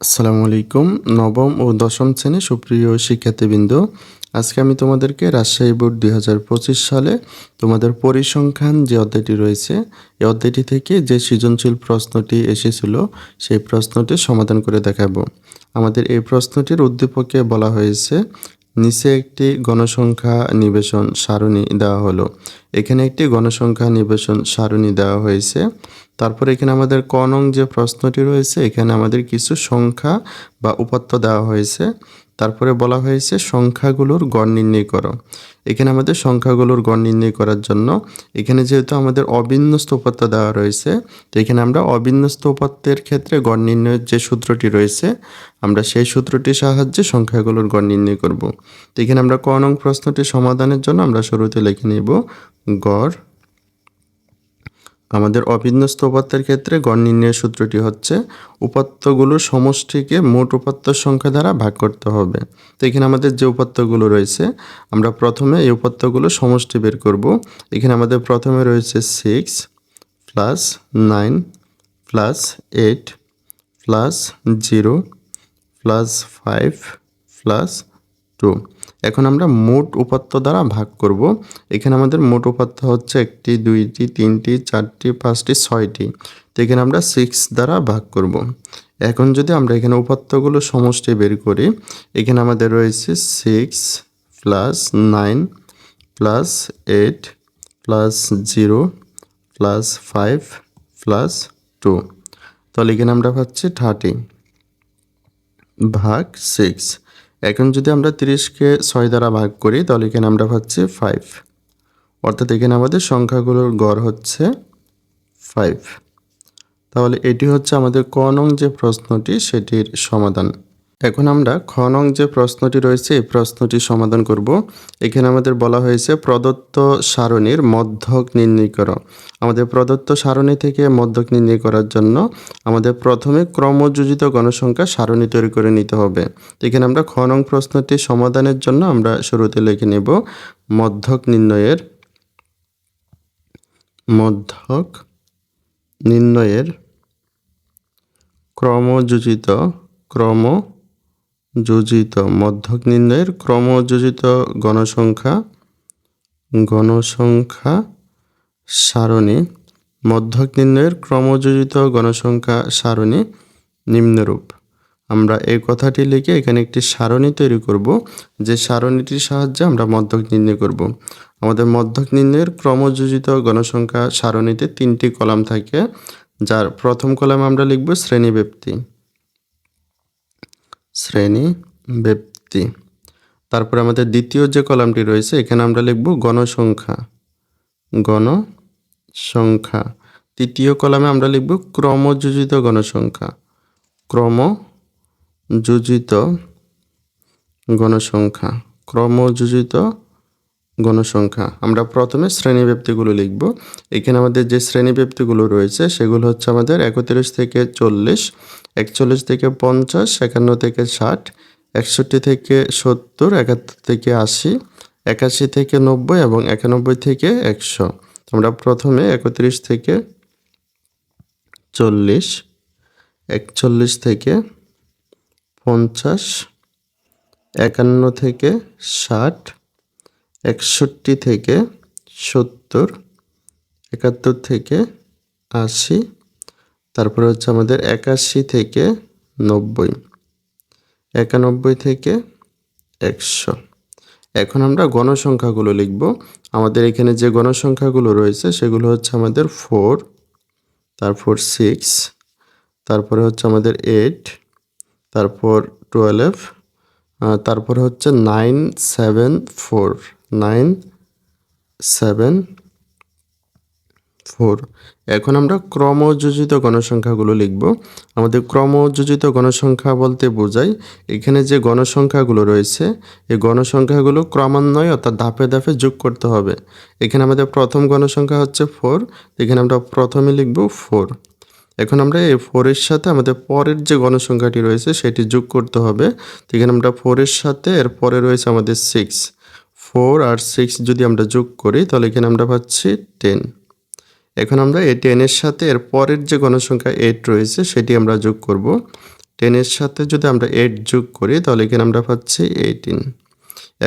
আসসালামু আলাইকুম, নবম ও দশম শ্রেণি সুপ্রিয় শিক্ষার্থীবৃন্দ। আজকে আমি তোমাদেরকে রাজশাহী বোর্ড দুই হাজার পঁচিশ সালে তোমাদের পরিসংখ্যান যে অধ্যায়টি রয়েছে, এই অধ্যায়টি থেকে যে সৃজনশীল প্রশ্নটি এসেছিল, সেই প্রশ্নটি সমাধান করে দেখাবো। আমাদের এই প্রশ্নটির উদ্দীপকে বলা হয়েছে নিচে একটি গণসংখ্যা নিবেশন সারণী দেওয়া হলো। এখানে একটি গণসংখ্যা নিবেশন সারণী দেওয়া হয়েছে। তারপর এখানে আমাদের কনং যে প্রশ্নটি রয়েছে, এখানে আমাদের কিছু সংখ্যা বা উপাত্ত দেওয়া হয়েছে। তারপরে বলা হয়েছে সংখ্যাগুলোর গড় নির্ণয় করো। এখানে আমাদের সংখ্যাগুলোর গড় নির্ণয় করার জন্য এখানে যেহেতু আমাদের অবিন্যস্ত উপাত্ত দেওয়া রয়েছে, তো এখানে আমরা অবিন্যস্ত উপাত্তের ক্ষেত্রে গড় নির্ণয়ের যে সূত্রটি রয়েছে, আমরা সেই সূত্রটির সাহায্যে সংখ্যাগুলোর গড় নির্ণয় করব। তো এখানে আমরা ক নং প্রশ্নটি সমাধানের জন্য আমরা শুরুতে লিখে নিব, গড় আমাদের অবিন্যস্ত উপাত্তের ক্ষেত্রে গড় নির্ণয়ের সূত্রটি হচ্ছে উপাত্তগুলোর সমষ্টিকে মোট উপাত্তর সংখ্যা দ্বারা ভাগ করতে হবে। তো এখানে আমাদের যে উপাত্তগুলো রয়েছে, আমরা প্রথমে এই উপাত্তগুলো সমষ্টি বের করব। এখানে আমাদের প্রথমে রয়েছে six plus nine plus eight plus zero plus five plus two এখন আমরা মোট উপাত্ত দ্বারা ভাগ করব। এখানে আমাদের মোট উপাত্ত হচ্ছে একটি, দুইটি, তিনটি, চারটি, পাঁচটি, ছয়টি। তো এখানে আমরা সিক্স দ্বারা ভাগ করব। এখন যদি আমরা এখানে উপাত্তগুলো সমষ্টি বের করি, এখানে আমাদের রয়েছে six plus nine plus eight plus zero plus five plus two তাহলে এখানে আমরা পাচ্ছি থার্টি ভাগ সিক্স এখন যদি আমরা তিরিশকে ছয় দ্বারা ভাগ করি, তাহলে এখানে আমরা পাচ্ছি ফাইভ অর্থাৎ এখানে আমাদের সংখ্যাগুলোর গড় হচ্ছে ফাইভ তাহলে এটি হচ্ছে আমাদের ক নং যে প্রশ্নটি, সেটির সমাধান। এখন আমরা খ নং যে প্রশ্নটি রয়েছে, এই প্রশ্নটি সমাধান করব। এখানে আমাদের বলা হয়েছে প্রদত্ত সারণীর মধ্যক নির্ণয় করো আমাদের প্রদত্ত সারণী থেকে মধ্যক নির্ণয় করার জন্য আমাদের প্রথমে ক্রমযোজিত গণসংখ্যা সারণী তৈরি করে নিতে হবে। এখানে আমরা খ নং প্রশ্নটি সমাধানের জন্য আমরা শুরুতে লিখে নেব, মধ্যক নির্ণয়ের মধ্যক নির্ণয়ের ক্রমযোজিত ক্রম যোজিত মধ্যক নির্ণয়ের ক্রমযোজিত গণসংখ্যা গণসংখ্যা সারণী, মধ্যক নির্ণয়ের ক্রমযোজিত গণসংখ্যা সারণী নিম্নরূপ। আমরা এই কথাটি লিখে এখানে একটি সারণী তৈরি করব, যে সারণীটির সাহায্যে আমরা মধ্যক নির্ণয় করব। আমাদের মধ্যক নির্ণয়ের ক্রমযোজিত গণসংখ্যা সারণীতে তিনটি কলাম থাকে, যার প্রথম কলামে আমরা লিখব শ্রেণীব্যক্তি শ্রেণি ব্যক্তি। তারপরে আমাদের দ্বিতীয় যে কলামটি রয়েছে, এখানে আমরা লিখব গণসংখ্যা। গণসংখ্যা। তৃতীয় কলামে আমরা লিখব ক্রমযোজিত গণসংখ্যা। ক্রমযোজিত গণসংখ্যা। ক্রমযোজিত গণসংখ্যা। আমরা প্রথমে শ্রেণীব্যক্তিগুলো লিখব। এখানে আমাদের যে শ্রেণীব্যক্তিগুলো রয়েছে, সেগুলো হচ্ছে আমাদের একত্রিশ থেকে চল্লিশ, একচল্লিশ থেকে পঞ্চাশ, একান্ন থেকে ষাট, একষট্টি থেকে সত্তর, একাত্তর থেকে আশি, একাশি থেকে নব্বই এবং একানব্বই থেকে একশো। আমরা প্রথমে একত্রিশ থেকে চল্লিশ, একচল্লিশ থেকে পঞ্চাশ, একান্ন থেকে ষাট একষট্টি থেকে সত্তর, একাত্তর থেকে আশি, তারপরে হচ্ছে আমাদের একাশি থেকে নব্বই, একানব্বই থেকে একশো। এখন আমরা গণসংখ্যাগুলো লিখব। আমাদের এখানে যে গণসংখ্যাগুলো রয়েছে, সেগুলো হচ্ছে আমাদের ফোর তারপর সিক্স তারপরে হচ্ছে আমাদের এইট তারপর টুয়েলভ তারপর হচ্ছে nine seven four nine, seven, four. এখন আমরা ক্রমযোজিত গণসংখ্যাগুলো লিখব। আমাদের ক্রমযোজিত গণসংখ্যা বলতে বোঝাই এখানে যে গণসংখ্যাগুলো রয়েছে, এই গণসংখ্যাগুলো ক্রমান্বয়ে অর্থাৎ ধাপে ধাপে যোগ করতে হবে। এখানে আমাদের প্রথম গণসংখ্যা হচ্ছে ফোর, এখানে আমরা প্রথমে লিখব ফোর। এখন আমরা এই ফোরের সাথে আমাদের পরের যে গণসংখ্যাটি রয়েছে, সেটি যোগ করতে হবে। তো এখানে আমরা ফোরের সাথে এর পরে রয়েছে আমাদের সিক্স। ফোর আর সিক্স যদি আমরা যোগ করি, তাহলে এখানে আমরা পাচ্ছি টেন। এখন আমরা এই টেনের সাথে এর পরের যে গণসংখ্যা এইট রয়েছে, সেটি আমরা যোগ করব। টেনের সাথে যদি আমরা এইট যোগ করি, তাহলে এখানে আমরা পাচ্ছি এইটিন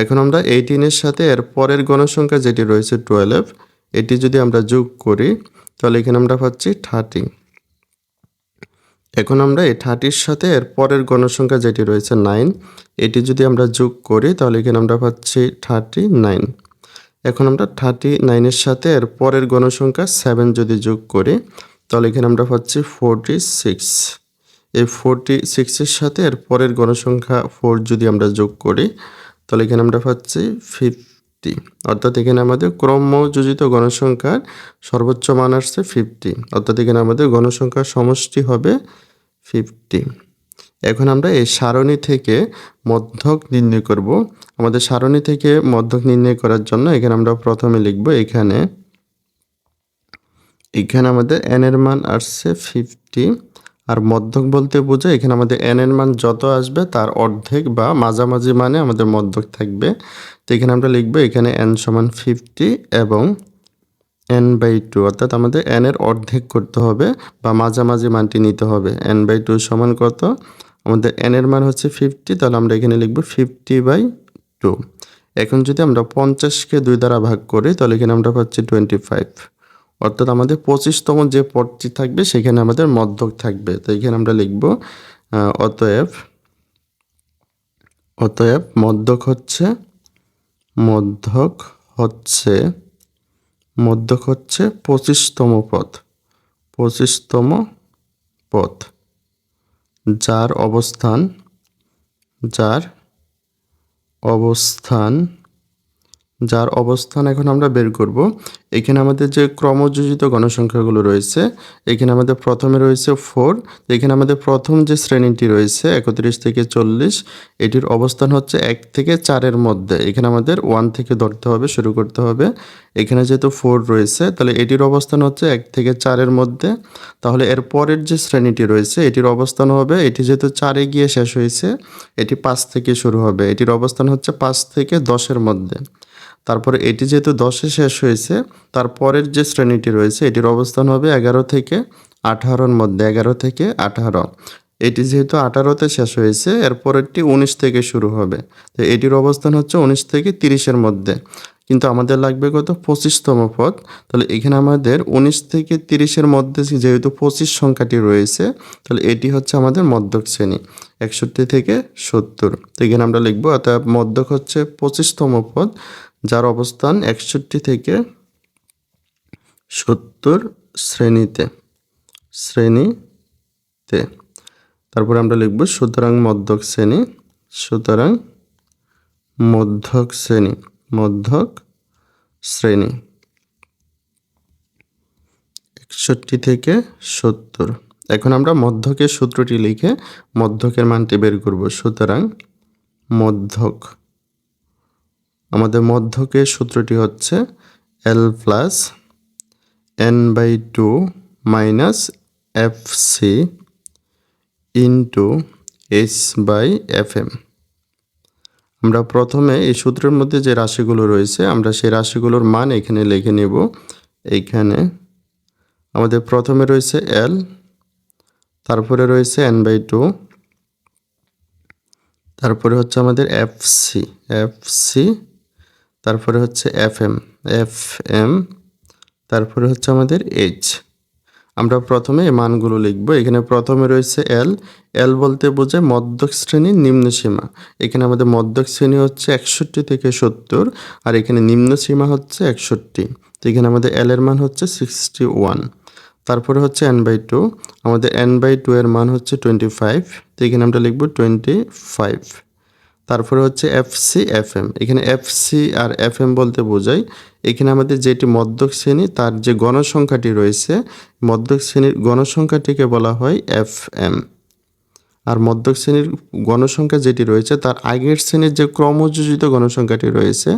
এখন আমরা এইটিনের সাথে এর পরের গণসংখ্যা যেটি রয়েছে টুয়েলভ এটি যদি আমরা যোগ করি, তাহলে এখানে আমরা পাচ্ছি থার্টি এখন আমরা এই থার্টির সাথে এর পরের গণসংখ্যা যেটি রয়েছে নাইন, এটি যদি আমরা যোগ করি, তাহলে এখানে আমরা পাচ্ছি থার্টি নাইন। এখন আমরা থার্টি নাইনের সাথে এর পরের গণসংখ্যা সেভেন যদি যোগ করি, তাহলে এখানে আমরা পাচ্ছি ফোরটি সিক্স। এই ফোরটি সিক্সের সাথে এর পরের গণসংখ্যা ফোর যদি আমরা যোগ করি, তাহলে এখানে আমরা পাচ্ছি ফিফটি অর্থাৎ এখানে আমাদের ক্রমযোজিত গণসংখ্যার সর্বোচ্চ মান আসছে ফিফটি অর্থাৎ এখানে আমাদের গণসংখ্যার সমষ্টি হবে ফিফটি এখন আমরা এই সারণী থেকে মধ্যক নির্ণয় করব। আমাদের সারণী থেকে মধ্যক নির্ণয় করার জন্য এখানে আমরা প্রথমে লিখব এখানে এখানে আমাদের এন এর মান আসছে ফিফটি আর মধ্যক বলতে বোঝায় এখানে আমাদের এন এর মান যত আসবে, তার অর্ধেক বা মাঝামাঝি মানে আমাদের মধ্যক থাকবে। তো এখানে আমরা লিখব, এখানে এন সমান ফিফটি এবং এন বাই টু অর্থাৎ আমাদের এন এর অর্ধেক করতে হবে বা মাঝামাঝি মানটি নিতে হবে। এন বাই টু সমান কত? আমাদের এন এর মান হচ্ছে ফিফটি তাহলে আমরা এখানে লিখব ফিফটি বাই টু এখন যদি আমরা পঞ্চাশকে দুই দ্বারা ভাগ করি, তাহলে এখানে আমরা পাচ্ছি টোয়েন্টি ফাইভ অর্থাৎ আমাদের পঁচিশতম যে পদটি থাকবে, সেখানে আমাদের মধ্যক থাকবে। তো এখানে আমরা লিখব অতএব অতএব মধ্যক হচ্ছে মধ্যক হচ্ছে মধ্যক হচ্ছে পঁচিশতম পথ পঁচিশতম পথ যার অবস্থান যার অবস্থান যার অবস্থান এখন আমরা বের করব। এখানে আমাদের যে ক্রমযোজিত গণসংখ্যাগুলো রয়েছে, এখানে আমাদের প্রথমে রয়েছে ফোর এখানে আমাদের প্রথম যে শ্রেণীটি রয়েছে, একত্রিশ থেকে চল্লিশ, এটির অবস্থান হচ্ছে এক থেকে চারের মধ্যে। এখানে আমাদের ওয়ান থেকে ধরতে হবে, শুরু করতে হবে। এখানে যেহেতু ফোর রয়েছে, তাহলে এটির অবস্থান হচ্ছে এক থেকে চারের মধ্যে। তাহলে এর পরের যে শ্রেণীটি রয়েছে, এটির অবস্থান হবে, এটি যেহেতু চারে গিয়ে শেষ হয়েছে, এটি পাঁচ থেকে শুরু হবে। এটির অবস্থান হচ্ছে পাঁচ থেকে দশের মধ্যে। তারপরে এটি যেহেতু দশে শেষ হয়েছে তারপরের যে শ্রেণীটি রয়েছে, এটির অবস্থান হবে এগারো থেকে আঠারোর মধ্যে, এগারো থেকে আঠারো। এটি যেহেতু আঠারোতে শেষ হয়েছে এরপরেরটি উনিশ থেকে শুরু হবে। তো এটির অবস্থান হচ্ছে উনিশ থেকে তিরিশের মধ্যে। কিন্তু আমাদের লাগবে কত? পঁচিশতম পদ। তাহলে এখানে আমাদের উনিশ থেকে তিরিশের মধ্যে যেহেতু পঁচিশ সংখ্যাটি রয়েছে, তাহলে এটি হচ্ছে আমাদের মধ্যক শ্রেণি, একষট্টি থেকে সত্তর। তো এখানে আমরা লিখব অর্থাৎ মধ্যক হচ্ছে পঁচিশতম পদ। যার অবস্থান একষট্টি থেকে সত্তর শ্রেণীতে শ্রেণীতে। তারপরে আমরা লিখব, সুতরাং মধ্যক শ্রেণি, সুতরাং মধ্যক শ্রেণি মধ্যক শ্রেণি। একষট্টি থেকে সত্তর। এখন আমরা মধ্যকের সূত্রটি লিখে মধ্যকের মানটি বের করব, সুতরাং মধ্যক। আমাদের মধ্যকের সূত্রটি হচ্ছে L plus N by two minus F C into H by F M আমরা প্রথমে এই সূত্রের মধ্যে যে রাশিগুলো রয়েছে, আমরা সেই রাশিগুলোর মান এখানে লিখে নেব। এইখানে আমাদের প্রথমে রয়েছে এল তারপরে রয়েছে এন বাই টু তারপরে হচ্ছে আমাদের এফ সি এফ সি তারপরে হচ্ছে এফ এম এফ এম তারপরে হচ্ছে আমাদের এইচ। আমরা প্রথমে মানগুলো লিখব। এখানে প্রথমে রয়েছে এল। এল বলতে বোঝায় মধ্যক শ্রেণির নিম্ন সীমা। এখানে আমাদের মধ্যক শ্রেণি হচ্ছে একষট্টি থেকে সত্তর আর এখানে নিম্ন সীমা হচ্ছে একষট্টি। তো এখানে আমাদের এল এর মান হচ্ছে সিক্সটি ওয়ান। তারপরে হচ্ছে এন বাই টু। আমাদের এন বাই টু এর মান হচ্ছে টোয়েন্টি ফাইভ। তো এখানে আমরা লিখব টোয়েন্টি ফাইভ। তারপরে হচ্ছে এফ সি এফ এম এখানে এফ সি আর এফ এম বলতে বোঝায়, এখানে আমাদের যেটি মধ্যক শ্রেণি, তার যে গণসংখ্যাটি রয়েছে, মধ্যক শ্রেণির গণসংখ্যাটিকে বলা হয় এফ এম আর মধ্যক শ্রেণির গণসংখ্যা যেটি রয়েছে, তার আগের শ্রেণির যে ক্রমযোজিত গণসংখ্যাটি রয়েছে,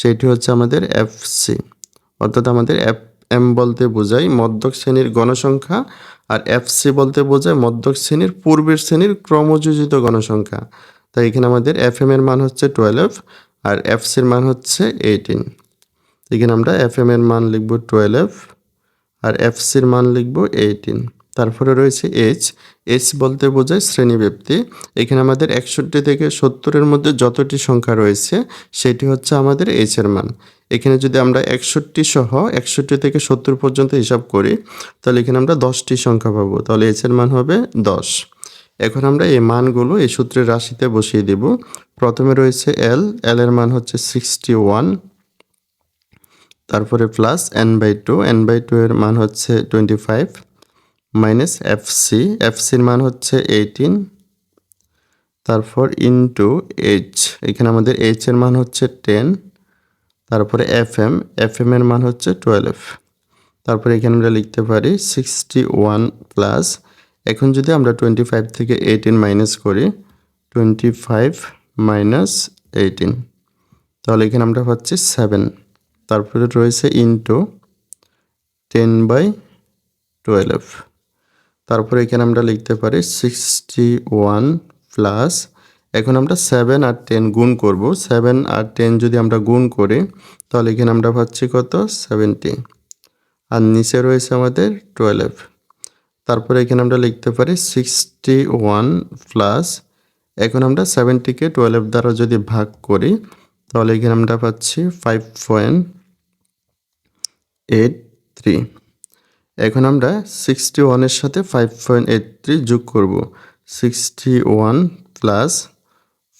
সেটি হচ্ছে আমাদের এফ সি অর্থাৎ আমাদের এফ এম বলতে বোঝায় মধ্যক শ্রেণির গণসংখ্যা, আর এফ সি বলতে বোঝায় মধ্যক শ্রেণির পূর্বের শ্রেণির ক্রমযোজিত গণসংখ্যা। তাই এখানে আমাদের এফ এম এর মান হচ্ছে টুয়েলভ আর এফ সির মান হচ্ছে এইটিন এখানে আমরা এফ এম এর মান লিখব টুয়েলভ আর এফ সির মান লিখব এইটিন তারপরে রয়েছে এইচ এইচ বলতে বোঝায় শ্রেণীব্যাপ্তি। এখানে আমাদের একষট্টি থেকে সত্তরের মধ্যে যতটি সংখ্যা রয়েছে, সেটি হচ্ছে আমাদের এইচ এর মান। এখানে যদি আমরা একষট্টি সহ একষট্টি থেকে সত্তর পর্যন্ত হিসাব করি, তাহলে এখানে আমরা দশটি সংখ্যা পাবো। তাহলে এইচ এর মান হবে দশ। এখন আমরা এই মানগুলো এই সূত্রের রাশিতে বসিয়ে দেব। প্রথমে রয়েছে এল এল এর মান হচ্ছে সিক্সটি ওয়ান তারপরে plus N by two N by two এর মান হচ্ছে twenty five minus F C F সির মান হচ্ছে এইটিন তারপর ইনটু এইচ এখানে আমাদের এইচ এর মান হচ্ছে টেন তারপরে এফ এম এফ এম এর মান হচ্ছে টুয়েলভ তারপরে এখানে আমরা লিখতে পারি সিক্সটি ওয়ান প্লাস এখন যদি আমরা টোয়েন্টি ফাইভ থেকে এইটিন মাইনাস করি টোয়েন্টি ফাইভ মাইনাস এইটিন তাহলে এখানে আমরা পাচ্ছি সেভেন তারপরে রয়েছে ইনটু টেন বাই টুয়েলভ তারপরে এখানে আমরা লিখতে পারি সিক্সটি ওয়ান প্লাস এখন আমরা সেভেন আর টেন গুণ করব সেভেন আর টেন যদি আমরা গুণ করি, তাহলে এখানে আমরা পাচ্ছি কত? সেভেন্টি আর নিচে রয়েছে আমাদের টুয়েলভ তারপরে এখানে আমরা লিখতে পারি সিক্সটি ওয়ান প্লাস এখন আমরা সেভেন্টিকে টুয়েলভ দ্বারা যদি ভাগ করি, তাহলে এখানে আমরা পাচ্ছি ফাইভ পয়েন্ট এইট থ্রি এখন আমরা সিক্সটি ওয়ানের সাথে ফাইভ পয়েন্ট এইট থ্রি যোগ করব। Sixty one plus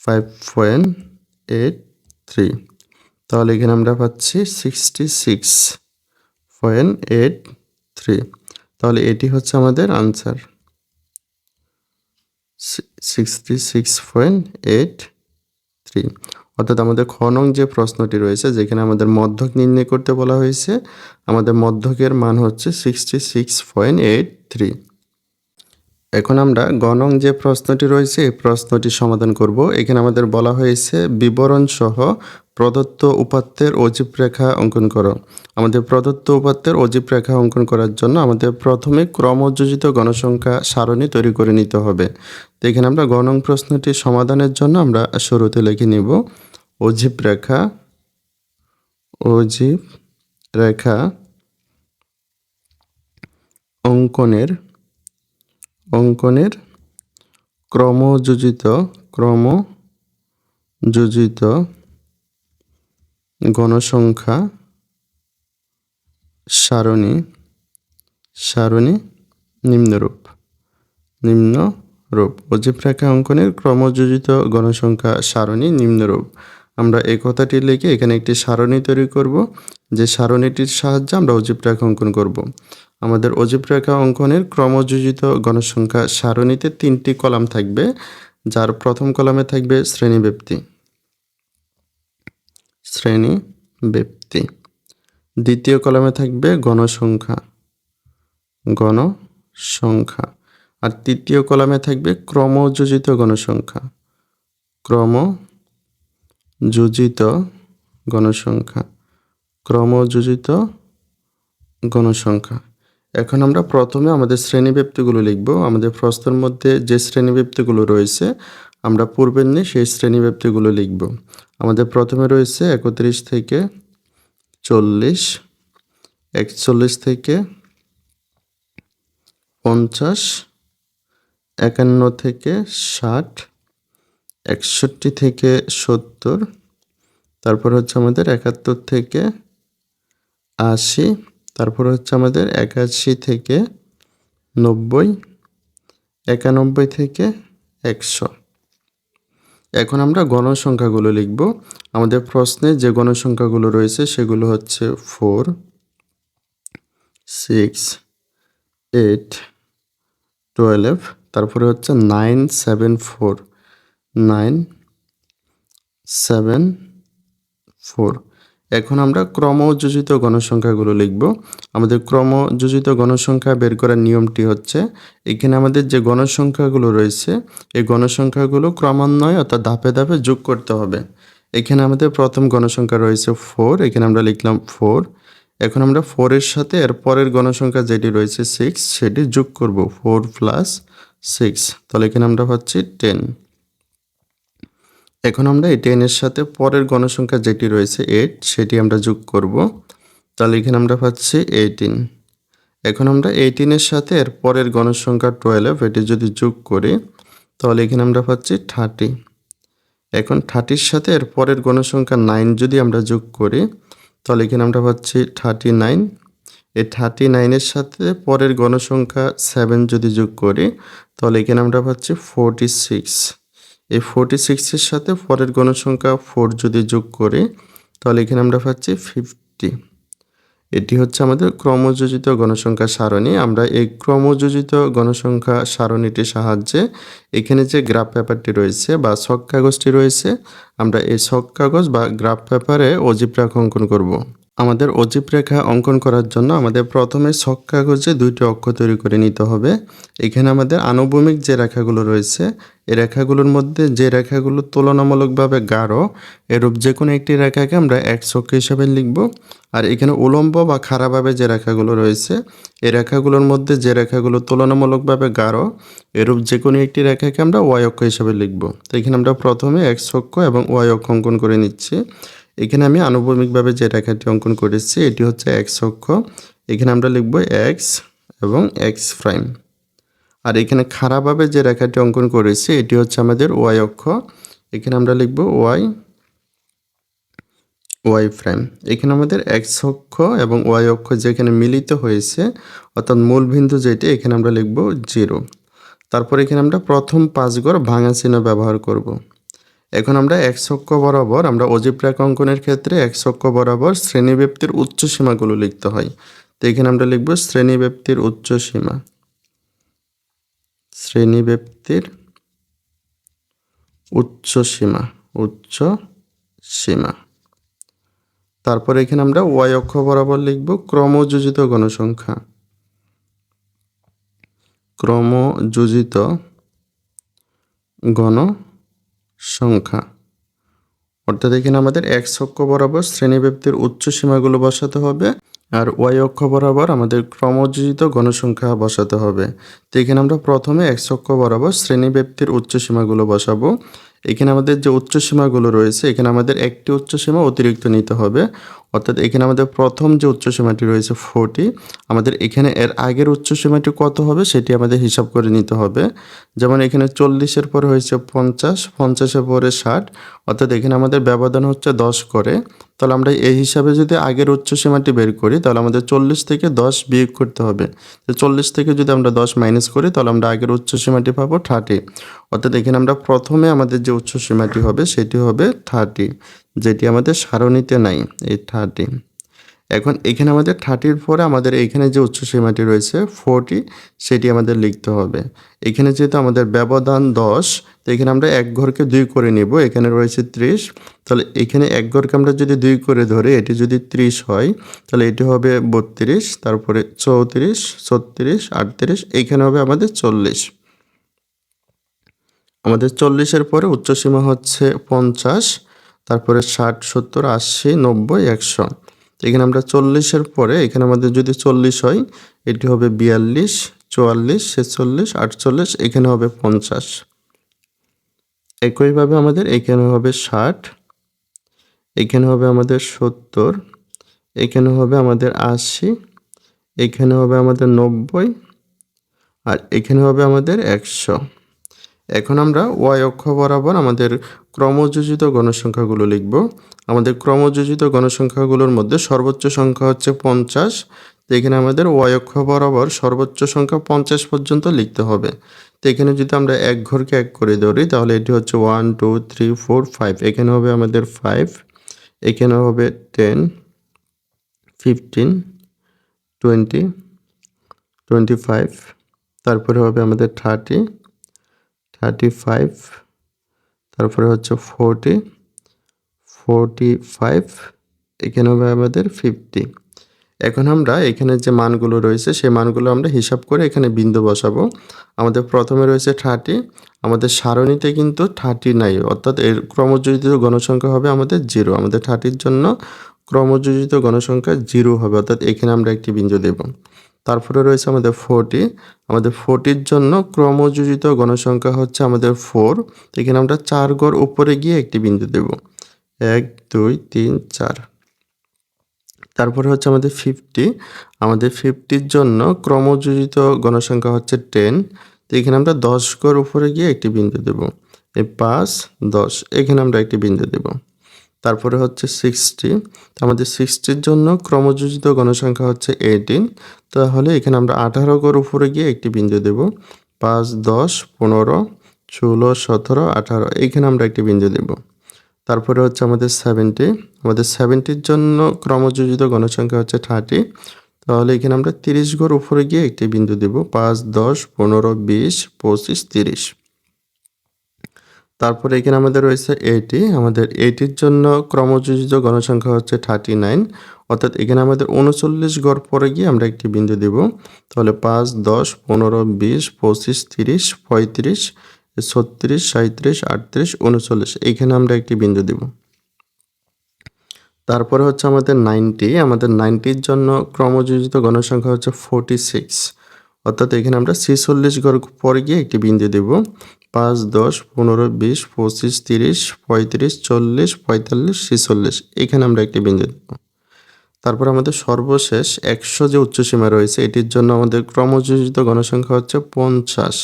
five point eight three তাহলে এখানে আমরা পাচ্ছি sixty six point eight three তাহলে এটি হচ্ছে আমাদের answer sixty six point eight three অর্থাৎ আমাদের খ নং যে প্রশ্নটি রয়েছে, যেখানে আমাদের মধ্যক নির্ণয় করতে বলা হয়েছে, আমাদের মধ্যকের মান হচ্ছে sixty six point eight three এখন আমরা গণং যে প্রশ্নটি রয়েছে, এই প্রশ্নটি সমাধান করব। এখানে আমাদের বলা হয়েছে বিবরণ সহ প্রদত্ত উপাত্তের অজীব রেখা অঙ্কন করো। আমাদের প্রদত্ত উপাত্তের অজীব রেখা অঙ্কন করার জন্য আমাদের প্রথমে ক্রমযোজিত গণসংখ্যা সারণী তৈরি করে নিতে হবে। তো এখানে আমরা গণং প্রশ্নটি সমাধানের জন্য আমরা শুরুতে লিখে নিব, অজীব রেখা অজীব রেখা অঙ্কনের অঙ্কনের ক্রমযোজিত ক্রমযোজিত গণসংখ্যা সারণী সারণী নিম্নরূপ নিম্নরূপ। অজীব রেখা অঙ্কনের ক্রমযোজিত গণসংখ্যা সারণী নিম্নরূপ। আমরা এই কথাটি লিখে এখানে একটি সারণী তৈরি করব, যে সারণীটির সাহায্যে আমরা অজীব রেখা অঙ্কন করব। আমাদের অজীব রেখা অঙ্কনের ক্রমযোজিত গণসংখ্যা সারণীতে তিনটি কলাম থাকবে, যার প্রথম কলামে থাকবে শ্রেণীব্যাপ্তি। শ্রেণি ব্যক্তি দ্বিতীয় কলামে থাকবে গণসংখ্যা। গণসংখ্যা। আর তৃতীয় কলামে থাকবে ক্রমযোজিত গণসংখ্যা। ক্রমযোজিত গণসংখ্যা। ক্রমযোজিত গণসংখ্যা। এখন আমরা প্রথমে আমাদের শ্রেণীব্যাপ্তিগুলো লিখব। আমাদের প্রশ্নের মধ্যে যে শ্রেণীব্যাপ্তিগুলো রয়েছে, আমরা পূর্বের নিয়ে সেই শ্রেণীব্যাপ্তিগুলো লিখব। আমাদের প্রথমে রয়েছে একত্রিশ থেকে চল্লিশ, একচল্লিশ থেকে পঞ্চাশ, একান্ন থেকে ষাট, একষট্টি থেকে সত্তর, তারপর হচ্ছে আমাদের একাত্তর থেকে আশি তারপর হচ্ছে আমাদের একাশি থেকে নব্বই, একানব্বই থেকে একশো। এখন আমরা গণসংখ্যাগুলো লিখব। আমাদের প্রশ্নে যে গণসংখ্যাগুলো রয়েছে সেগুলো হচ্ছে ফোর, সিক্স, এইট, টুয়েলভ, তারপরে হচ্ছে nine, seven, four, nine, seven, four. এখন আমরা ক্রমযোজিত গণসংখ্যাগুলো লিখব। আমাদের ক্রমযোজিত গণসংখ্যা বের করার নিয়মটি হচ্ছে, এখানে আমাদের যে গণসংখ্যাগুলো রয়েছে, এই গণসংখ্যাগুলো ক্রমান্বয়ে অর্থাৎ ধাপে ধাপে যোগ করতে হবে। এখানে আমাদের প্রথম গণসংখ্যা রয়েছে ফোর এখানে আমরা লিখলাম ফোর এখন আমরা ফোরের সাথে এর পরের গণসংখ্যা যেটি রয়েছে সিক্স সেটি যোগ করব ফোর প্লাস সিক্স তাহলে এখানে আমরা পাচ্ছি টেন এখন আমরা এই টেনের সাথে পরের গণসংখ্যা যেটি রয়েছে এইট সেটি আমরা যোগ করব। তাহলে এখানে আমরা পাচ্ছি এইটিন এখন আমরা এইটিনের সাথে এর পরের গণসংখ্যা টুয়েলভ এটি যদি যোগ করি, তাহলে এখানে আমরা পাচ্ছি থার্টি এখন থার্টির সাথে এর পরের গণসংখ্যা নাইন যদি আমরা যোগ করি, তাহলে এখানে আমরা পাচ্ছি থার্টি নাইন এই থার্টি নাইনের সাথে পরের গণসংখ্যা সেভেন যদি যোগ করি, তাহলে এখানে আমরা পাচ্ছি ফোরটি সিক্স এই ফোরটি সিক্সের সাথে পরের গণসংখ্যা ফোর যদি যোগ করি, তাহলে এখানে আমরা পাচ্ছি ফিফটি এটি হচ্ছে আমাদের ক্রমযোজিত গণসংখ্যা সারণী আমরা এই ক্রমযোজিত গণসংখ্যা সারণীটির সাহায্যে এখানে যে গ্রাফ পেপারটি রয়েছে বা ছক কাগজটি রয়েছে, আমরা এই ছক কাগজ বা গ্রাফ পেপারে অজীব রেখা অঙ্কন করব। আমাদের অজীব রেখা অঙ্কন করার জন্য আমাদের প্রথমে ছক কাগজে দুইটি অক্ষ তৈরি করে নিতে হবে। এখানে আমাদের আনুভূমিক যে রেখাগুলো রয়েছে এই রেখাগুলোর মধ্যে যে রেখাগুলো তুলনামূলকভাবে গাঢ়, এরূপ যে কোনো একটি রেখাকে আমরা এক ছক্ষ হিসাবে লিখব। আর এখানে উলম্ব বা খারাপভাবে যে রেখাগুলো রয়েছে এই রেখাগুলোর মধ্যে যে রেখাগুলো তুলনামূলকভাবে গাঢ়, এরূপ যে কোনো একটি রেখাকে আমরা ওয়াই অক্ষ হিসাবে লিখব। তো এখানে আমরা প্রথমে এক ছক্ষ এবং ওয়াই অক্ষ অঙ্কন করে নিচ্ছি। এখানে আমি আনুভূমিকভাবে যে রেখাটি অঙ্কন করেছি, এটি হচ্ছে এক্স অক্ষ। এখানে আমরা লিখব এক্স এবং এক্স প্রাইম আর এখানে খারাপভাবে যে রেখাটি অঙ্কন করেছি, এটি হচ্ছে আমাদের ওয়াই অক্ষ। এখানে আমরা লিখব ওয়াই ওয়াই প্রাইম এখানে আমাদের এক্স অক্ষ এবং ওয়াই অক্ষ যেখানে মিলিত হয়েছে, অর্থাৎ মূল বিন্দু যেটি, এখানে আমরা লিখব জিরো তারপর এখানে আমরা প্রথম পাঁচ গড় ভাঙা চিহ্ন ব্যবহার করব। এখন আমরা এক অক্ষ বরাবর, আমরা অজীব রেখা অঙ্কনের ক্ষেত্রে এক অক্ষ বরাবর শ্রেণীব্যাপ্তির উচ্চ সীমাগুলো লিখতে হয়। তো এখানে আমরা লিখব শ্রেণীব্যাপ্তির উচ্চ সীমা। শ্রেণীব্যাপ্তির উচ্চ সীমা উচ্চ সীমা। তারপর এখানে আমরা ওয়াই অক্ষ বরাবর লিখব ক্রমযোজিত গণসংখ্যা ক্রমযোজিত গণ সংখ্যা। অর্থাৎ এখানে আমাদের এক্স অক্ষ বরাবর শ্রেণীব্যাপ্তির উচ্চ সীমাগুলো বসাতে হবে আর ওয়াই অক্ষ বরাবর আমাদের ক্রমযোজিত গণসংখ্যা বসাতে হবে। তো এখানে আমরা প্রথমে এক্স অক্ষ বরাবর শ্রেণীব্যাপ্তির উচ্চ সীমাগুলো বসাবো। এখানে আমাদের যে উচ্চ সীমাগুলো রয়েছে, এখানে আমাদের একটি উচ্চ সীমা অতিরিক্ত নিতে হবে। অর্থাৎ এখানে আমাদের প্রথম যে উচ্চ সীমাটি রয়েছে ফোরটি আমাদের এখানে এর আগের উচ্চ সীমাটি কত হবে সেটি আমাদের হিসাব করে নিতে হবে। যেমন এখানে চল্লিশের পরে হয়েছে পঞ্চাশ, পঞ্চাশের পরে ষাট, অর্থাৎ এখানে আমাদের ব্যবধান হচ্ছে দশ করে। তাহলে আমরা এই হিসাবে যদি আগের উচ্চ সীমাটি বের করি, তাহলে আমাদের চল্লিশ থেকে দশ বিয়োগ করতে হবে। তো চল্লিশ থেকে যদি আমরা দশ মাইনাস করি, তাহলে আমরা আগের উচ্চ সীমাটি পাবো থার্টি অর্থাৎ এখানে আমরা প্রথমে আমাদের যে উচ্চ সীমাটি হবে, সেটি হবে থার্টি যেটি আমাদের সারণীতে নাই, এই থার্টি এখন এখানে আমাদের থার্টির পরে আমাদের এখানে যে উচ্চ সীমাটি রয়েছে, ফোরটি, সেটি আমাদের লিখতে হবে। এখানে যেহেতু আমাদের ব্যবধান দশ, তো এখানে আমরা এক ঘরকে দুই করে নিব, এখানে রয়েছে ত্রিশ। তাহলে এখানে এক ঘরকে আমরা যদি দুই করে ধরি, এটি যদি ত্রিশ হয়, তাহলে এটি হবে বত্রিশ, তারপরে চৌত্রিশ, ছত্রিশ, আটত্রিশ, এখানে হবে আমাদের চল্লিশ। আমাদের চল্লিশের পরে উচ্চসীমা হচ্ছে পঞ্চাশ তারপরে ষাট, সত্তর, আশি, নব্বই, একশো। এখানে আমরা চল্লিশের পরে, এখানে আমাদের যদি চল্লিশ হয়, এটি হবে বিয়াল্লিশ, চুয়াল্লিশ, ছেচল্লিশ, আটচল্লিশ, এখানে হবে পঞ্চাশ। একইভাবে আমাদের এখানে হবে ষাট, এখানে হবে আমাদের সত্তর, এখানে হবে আমাদের আশি, এখানে হবে আমাদের নব্বই, আর এখানে হবে আমাদের একশো। এখন আমরা ওয়াই অক্ষ বরাবর আমাদের ক্রমযোজিত গণসংখ্যাগুলো লিখব। আমাদের ক্রমযোজিত গণসংখ্যাগুলোর মধ্যে সর্বোচ্চ সংখ্যা হচ্ছে পঞ্চাশ। তো এখানে আমাদের ওয়াই অক্ষ বরাবর সর্বোচ্চ সংখ্যা পঞ্চাশ পর্যন্ত লিখতে হবে। তো এখানে যদি আমরা এক ঘরকে এক করে ধরি, তাহলে এটি হচ্ছে one two three four five এখানে হবে আমাদের ফাইভ এখানে হবে ten fifteen twenty twenty five তারপরে হবে আমাদের থার্টি থার্টি ফাইভ তারপরে হচ্ছে ফোরটি ফোরটি ফাইভ এখানে হবে আমাদের ফিফটি এখন আমরা এখানে যে মানগুলো রয়েছে, সেই মানগুলো আমরা হিসাব করে এখানে বিন্দু বসাবো। আমাদের প্রথমে রয়েছে থার্টি আমাদের সারণীতে কিন্তু থার্টি নাই, অর্থাৎ এর ক্রমযোজিত গণসংখ্যা হবে আমাদের জিরো আমাদের থার্টির জন্য ক্রমযোজিত গণসংখ্যা জিরো হবে, অর্থাৎ এখানে আমরা একটি বিন্দু দেব। তারপরে রয়েছে আমাদের ফোরটি। আমাদের ফোরটির জন্য ক্রমযোজিত গণসংখ্যা হচ্ছে আমাদের ফোর। এখানে আমরা চার গড় উপরে গিয়ে একটি বিন্দু দেব। এক, দুই, তিন, চার। তারপরে হচ্ছে আমাদের ফিফটি। আমাদের ফিফটির জন্য ক্রমযোজিত গণসংখ্যা হচ্ছে টেন। তো এখানে আমরা দশ গড় উপরে গিয়ে একটি বিন্দু দেব। এই পাঁচ, দশ। এখানে আমরা একটি বিন্দু দেব। তারপরে হচ্ছে সিক্সটি আমাদের সিক্সটির জন্য ক্রমযোজিত গণসংখ্যা হচ্ছে এইটিন তাহলে এখানে আমরা আঠারো গড় উপরে গিয়ে একটি বিন্দু দেব। পাঁচ, দশ, পনেরো, ষোলো, সতেরো, আঠারো, এইখানে আমরা একটি বিন্দু দেব। তারপরে হচ্ছে আমাদের সেভেন্টি আমাদের সেভেন্টির জন্য ক্রমযোজিত গণসংখ্যা হচ্ছে থার্টি তাহলে এখানে আমরা তিরিশ ঘর উপরে গিয়ে একটি বিন্দু দেব। পাঁচ, দশ, পনেরো, বিশ, পঁচিশ, তিরিশ। তারপরে এখানে আমাদের রয়েছে এইটি আমাদের এইটির জন্য ক্রমযোজিত গণসংখ্যা হচ্ছে থার্টি নাইন অর্থাৎ এখানে আমাদের উনচল্লিশ গড় পরে গিয়ে আমরা একটি বিন্দু দেব। তাহলে পাঁচ, দশ, পনেরো, বিশ, পঁচিশ, তিরিশ, পঁয়ত্রিশ, ছত্রিশ সাঁত্রিশ আটত্রিশ, উনচল্লিশ। এইখানে আমরা একটি বিন্দু দেব। তারপরে হচ্ছে আমাদের নাইনটি আমাদের নাইনটির জন্য ক্রমযোজিত গণসংখ্যা হচ্ছে ফোরটি সিক্স অর্থাৎ এখানে আমরা ছেচল্লিশ গড় পরে গিয়ে একটি বিন্দু দেব। পাঁচ, দশ, পনেরো, বিশ, পঁচিশ, তিরিশ, পঁয়ত্রিশ, চল্লিশ, পঁয়তাল্লিশ, ছেচল্লিশ। এখানে আমরা একটি বিন্দু দেব তারপর আমাদের সর্বশেষ একশো যে উচ্চসীমা রয়েছে, এটির জন্য আমাদের ক্রমযোজিত গণসংখ্যা হচ্ছে পঞ্চাশ।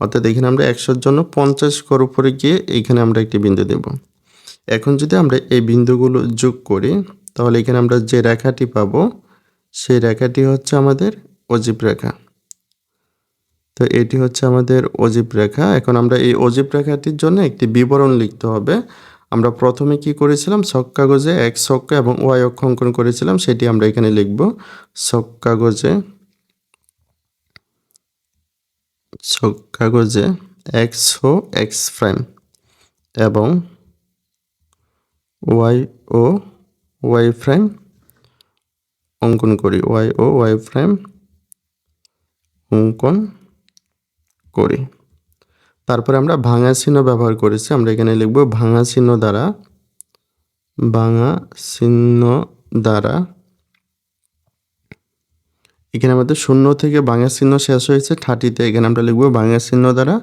অর্থাৎ এখানে আমরা একশোর জন্য পঞ্চাশ কর উপরে গিয়ে এইখানে আমরা একটি বিন্দু দেব। এখন যদি আমরা এই বিন্দুগুলো যোগ করি, তাহলে এখানে আমরা যে রেখাটি পাবো, সেই রেখাটি হচ্ছে আমাদের অজীব রেখা। তো এটি হচ্ছে আমাদের অজীব রেখা। এখন আমরা এই অজীব রেখাটির জন্য একটি বিবরণ লিখতে হবে। আমরা প্রথমে কি করেছিলাম? ছক কাগজে এক ছক্কা এবং ওয়াই অক্ষ অঙ্কন করেছিলাম, সেটি আমরা এখানে লিখব। ছক কাগজে ছক কাগজে এক্স ও এক্স প্রাইম এবং ওয়াই ও ওয়াই প্রাইম অঙ্কন করি। ওয়াই ও ওয়াই প্রাইম অঙ্কন করি। তারপরে আমরা ভাঙা চিহ্ন ব্যবহার করেছি। আমরা এখানে লিখব ভাঙা চিহ্ন দ্বারা, ভাঙা চিহ্ন দ্বারা। এখানে আমাদের শূন্য থেকে ভাঙা চিহ্ন শেষ হয়েছে থার্টিতে এখানে আমরা লিখব ভাঙা চিহ্ন দ্বারা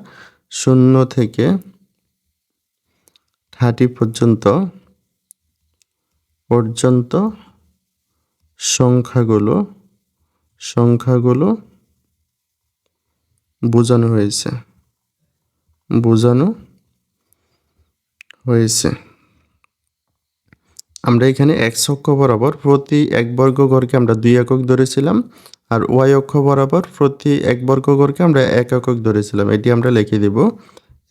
শূন্য থেকে থার্টি পর্যন্ত পর্যন্ত সংখ্যাগুলো সংখ্যাগুলো বোঝানো হয়েছে। বোঝানো হয়েছে। আমরা এখানে এক্স অক্ষ বরাবর প্রতি এক বর্গ ঘরকে আমরা দুই একক ধরেছিলাম আর ওয়াই অক্ষ বরাবর প্রতি এক বর্গ ঘরকে আমরা এক একক ধরেছিলাম। এটি আমরা লিখে দেব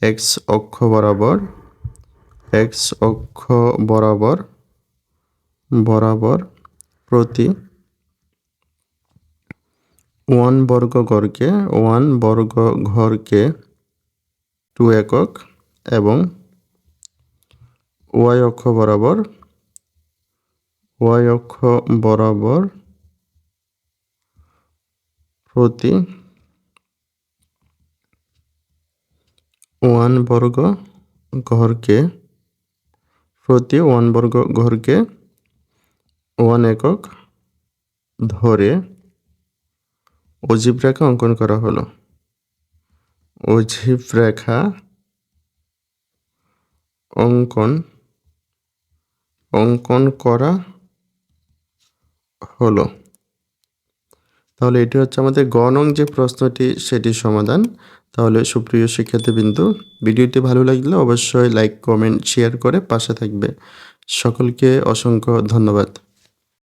এক্স অক্ষ বরাবর, এক্স অক্ষ বরাবর বরাবর প্রতি ওয়ান বর্গ ঘরকে ওয়ান বর্গ ঘরকে টু একক এবং ওয়াই অক্ষ বরাবর, ওয়াই অক্ষ বরাবর প্রতি ওয়ান বর্গ ঘরকে, প্রতি ওয়ান বর্গ ঘরকে ওয়ান একক ধরে অজীব রেখা অঙ্কন করা হলো। অজীব রেখা অঙ্কন অঙ্কন করা হলো। তাহলে এটি হচ্ছে আমাদের গণং যে প্রশ্নটি, সেটির সমাধান। তাহলে সুপ্রিয় শিক্ষার্থীবৃন্দ, ভিডিওটি ভালো লাগলে অবশ্যই লাইক, কমেন্ট, শেয়ার করে পাশে থাকবে। সকলকে অসংখ্য ধন্যবাদ।